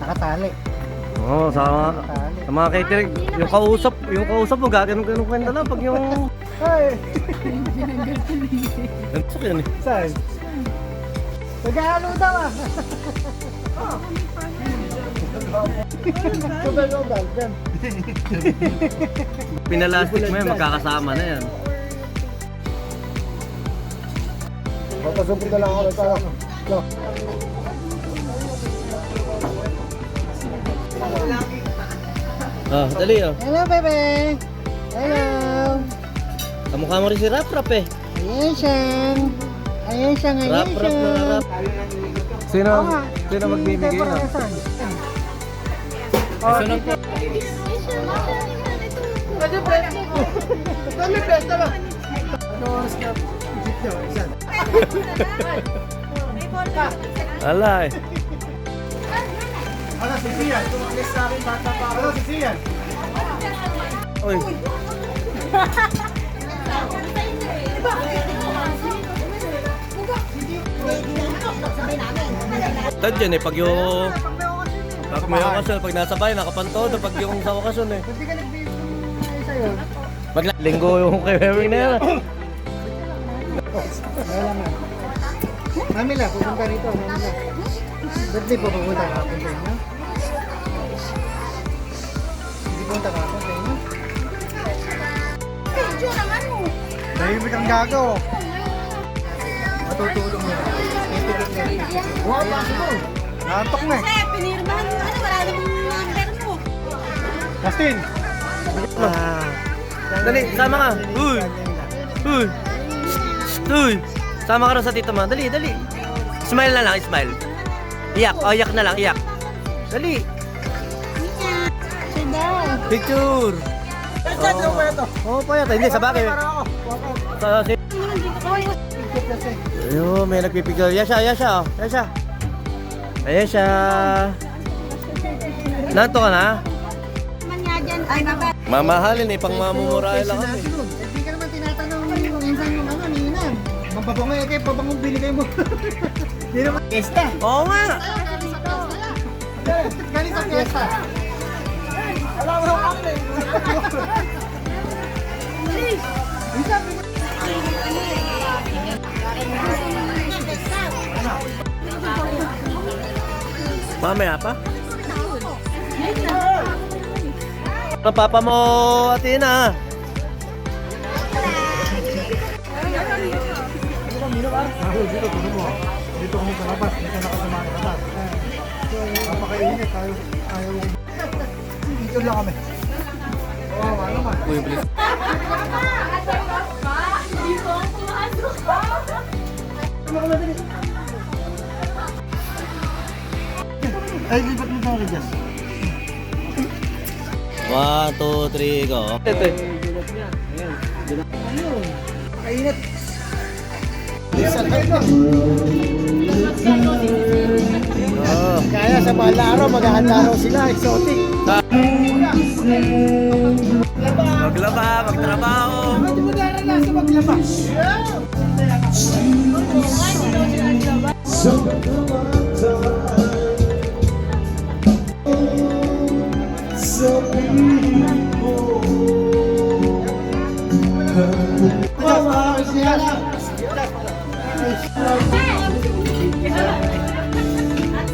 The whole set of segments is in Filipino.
Nakatali. Oo, sa mga, Nakatali. sa mga catering, yung kausap, yung kausap mo, gaganon-ganon kwenta lang pag yung... Ay! Ko yan eh. Saan? Nag-ano daw ah. Yan. Pinalastik mo yan, magkakasama na yan. Papasupin na lang ako sa No. Ah, dali oh. Hello, bebe. Hello. Kamukha mo rin si Rap Rap eh. Ayan siya. Ayan siya ngayon Rap Rap na Rap. Sino, sino magbibigay na? Sunod po. Kami besta ba? Ano oras? Jeep daw, isan. Ala eh. Ano, si Sian? Tumaklis sa akin bata pa. Ano, si Sian? Uy. Tad yan eh, pag yung... Pag may okasyon, pag nasa bahay, nakapantodo. Pag yung sa okasyon eh. Ba't di ka nagbibigay sa'yo? Pag linggo yung kay Herwing na yan. Wala na. Mamila, pupunta rito. Mamila. Ba't di pa pupunta kapon sa inyo? Hindi pupunta kapon sa inyo? Video naman mo. Tahimik ang gago. Matutulong niya. Titigil niya. Wow, pasok mo. Nantok na eh. Kasi pinirmahan mo ano, wala namang number mo. Justin! Ah. Dali, sama ka. Uy. Uy. Uy. Sama ka rin sa tito mo. Dali, dali. Smile na lang, smile. Iyak, oh, iyak na lang, iyak. Dali. Picture. Kwento? Oh, payat. Hindi, sa bagay. Sa, si... Ayun, may nagpipigil. Yasha, Yasha, oh. Yasha. Ayan siya. Nanto ka na? Mamahalin eh, pang mamumurahe lang kami. Mababango eh, kaya pabangong binigay mo. Hindi naman. Fiesta. Oo nga. Galing sa fiesta. Alam mo ako eh. Mamaya pa? Ang papa mo, Atina. Ako, dito, puno mo. Dito kami sa labas. Dito nakasama sa labas. Napakainit. Ayaw, ayaw. Dito lang kami. Oo, ano man. Uy, please. Ay, lipat mo tayo, Jess. One, two, three, go. Ito. Kainit. Oh. Kaya sa na araw, maghahanda raw sila, exotic. Maglaba, magtrabaho. Hindi mo naranasan maglaba.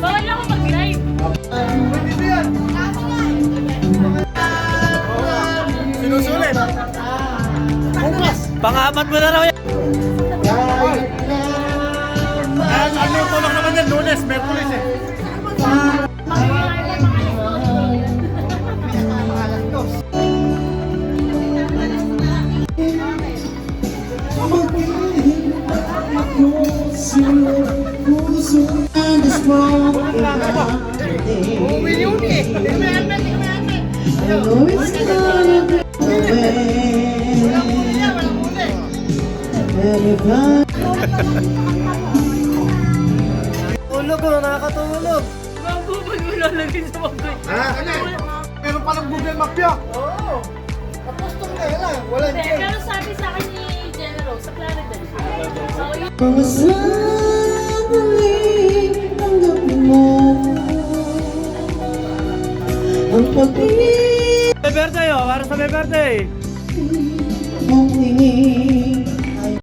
Bawal ako mag-live. Sinusulit. Bukas. Pang-apat mo na raw yan. Uwi yun eh. Walang huli yan, walang huli. Tulog ko, nakakatulog. Mabubog mo lalagay sa bagay. Ha? Ano eh? Meron palang Google Map yan. Oo. Apostol ka lang. Walang Hindi, check. pero sabi sa akin ni General, sa Clarendon. So, yun. May birthday oh, para sa may birthday. mong hingin